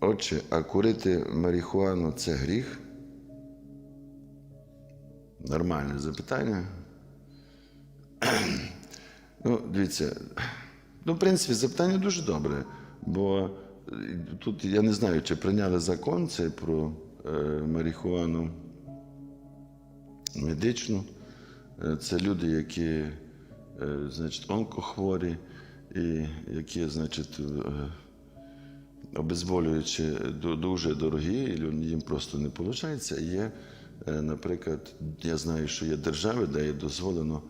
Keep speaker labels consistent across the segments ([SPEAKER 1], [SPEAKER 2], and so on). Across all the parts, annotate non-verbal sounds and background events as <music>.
[SPEAKER 1] Отже, а курити марихуану це гріх? Нормальне запитання. <clears throat> Ну, дивіться, ну, в принципі, запитання дуже добре, бо е, тут я не знаю, чи прийняли закон цей про е, марихуану медичну. Е, Це люди, які, е, значить, онкохворі, і які, значить, е, обезболюючі дуже дорогі, і їм просто не виходить. Є, е, наприклад, я знаю, що є держави, де є дозволено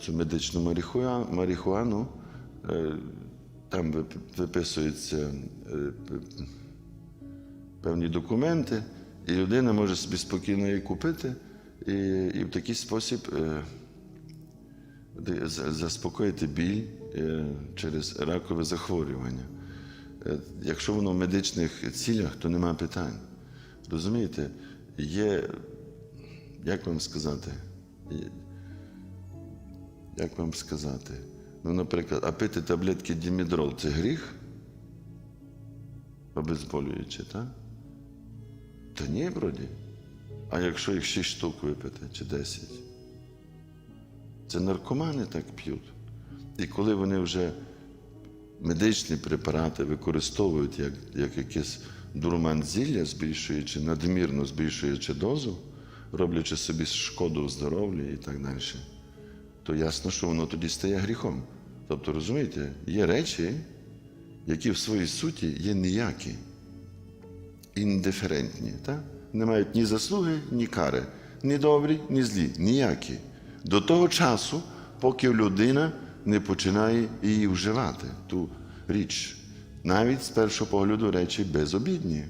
[SPEAKER 1] цю медичну марихуа- марихуану, е, там виписуються е, певні документи, і людина може собі спокійно її купити, і, і в такий спосіб заспокоїти біль через ракове захворювання. Е, Якщо воно в медичних цілях, то нема питань. Розумієте, є, як вам сказати, як вам сказати? Ну, наприклад, а пити таблетки Дімідрол це гріх? Обезболюючи, так? Та ні, вроді. А якщо їх 6 штук випити чи 10? Це наркомани так п'ють. І коли вони вже медичні препарати використовують як, як якийсь дурман зілля, збільшуючи, надмірно збільшуючи дозу, роблячи собі шкоду в здоров'ї і так далі, то ясно, що воно тоді стає гріхом. Тобто, розумієте, є речі, які в своїй суті є ніякі, індиферентні, так? не мають ні заслуги, ні кари, ні добрі, ні злі, ніякі. До того часу, поки людина не починає її вживати, ту річ. Навіть з першого погляду речі безобідні.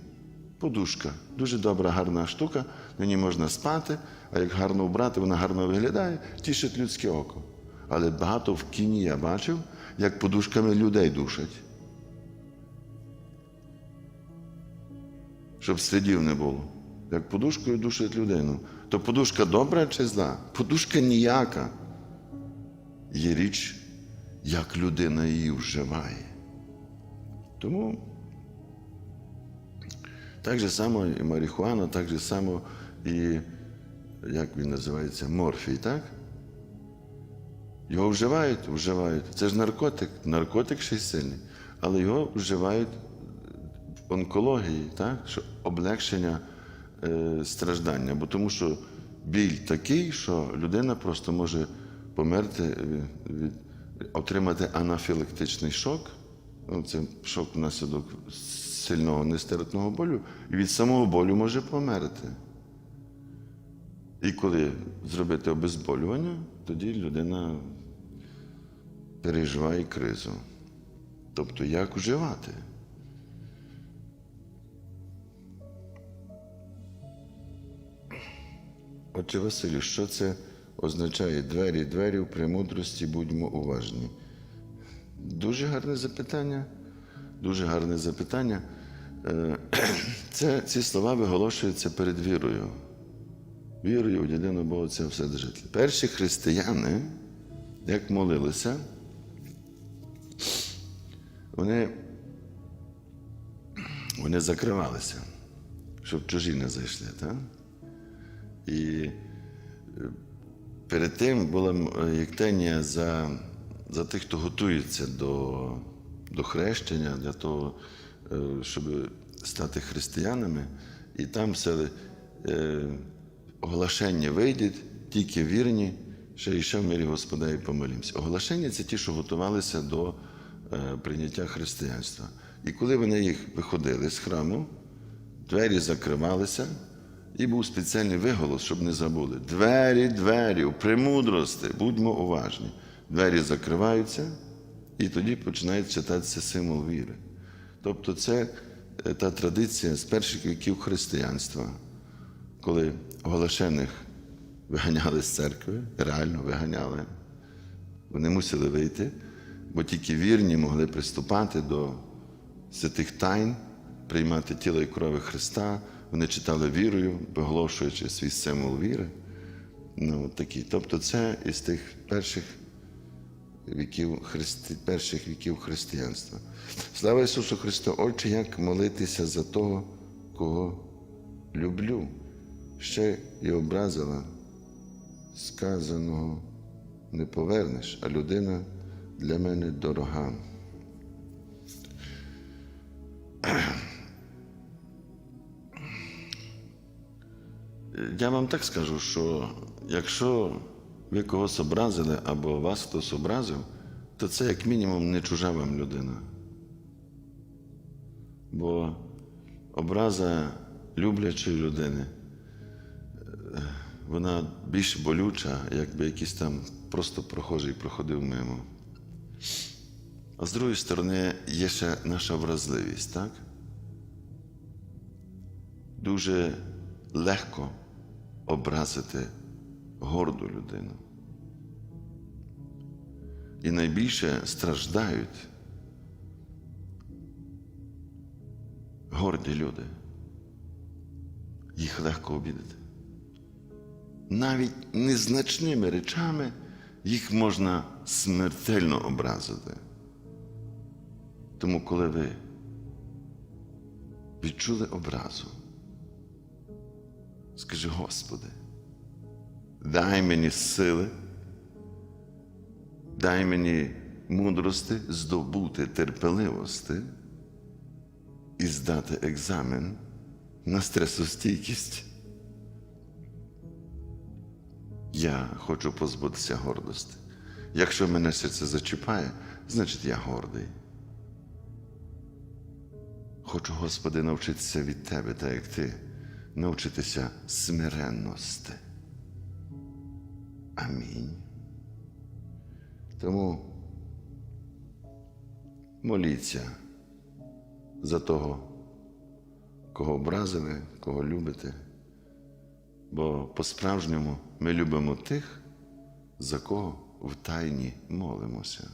[SPEAKER 1] Подушка дуже добра, гарна штука, на ній можна спати, а як гарно вбрати, вона гарно виглядає, тішить людське око. Але багато в кіні я бачив, як подушками людей душать. Щоб слідів не було. Як подушкою душать людину. То подушка добра чи зла? Подушка ніяка. Є річ, як людина її вживає. Тому так же само і марихуана, так же само і, як він називається, морфій, так? Його вживають, вживають. Це ж наркотик, наркотик ще й сильний. Але його вживають в онкології, так? що облегшення е, страждання. Бо тому що біль такий, що людина просто може померти, від, від, отримати анафілактичний шок. Ну, це шок внаслідок сильного нестерпного болю, і від самого болю може померти. І коли зробити обезболювання, тоді людина переживає кризу. Тобто, як вживати? Отже, Василю, що це означає двері, двері в премудрості, будьмо уважні. Дуже гарне запитання. Дуже гарне запитання. Е, <clears throat> Це, ці слова виголошуються перед вірою. Вірою в єдиного Бога Отця Вседержителя. Перші християни, як молилися, вони, вони закривалися, щоб чужі не зайшли. Так? І перед тим була єктенія за, за тих, хто готується до, до хрещення, для того, е, щоб стати християнами. І там все е, оголошення вийдуть, тільки вірні, ще і ще в мирі Господа і помолімся. Оголошення це ті, що готувалися до е, прийняття християнства. І коли вони їх виходили з храму, двері закривалися, і був спеціальний виголос, щоб не забули. Двері, двері, премудрости, будьмо уважні. Двері закриваються, і тоді починає читатися символ віри. Тобто, це е, та традиція з перших віків християнства, коли оголошених виганяли з церкви, реально виганяли. Вони мусили вийти, бо тільки вірні могли приступати до святих тайн, приймати тіло і крови Христа. Вони читали вірою, виголошуючи свій символ віри. Ну, такі. Тобто, це із тих перших віків христи... перших віків християнства. Слава Ісусу Христу! Отче, як молитися за того, кого люблю. Ще й образила, сказаного не повернеш, а людина для мене дорога. Я вам так скажу, що якщо ви когось образили або вас хтось образив, то це як мінімум не чужа вам людина. Бо образа люблячої людини, вона більш болюча, якби якийсь там просто прохожий проходив мимо. А з другої сторони, є ще наша вразливість, так? Дуже легко образити горду людину. І найбільше страждають горді люди. Їх легко обідати. Навіть незначними речами їх можна смертельно образити. Тому, коли ви відчули образу, скажи, Господи, дай мені сили, дай мені мудрости здобути терпеливості і здати екзамен на стресостійкість. Я хочу позбутися гордості. Якщо мене серце зачіпає, значить я гордий. Хочу, Господи, навчитися від Тебе, так як Ти, навчитися смиренності. Амінь. Тому моліться за того, кого образили, кого любите. Бо по-справжньому ми любимо тих, за кого в тайні молимося.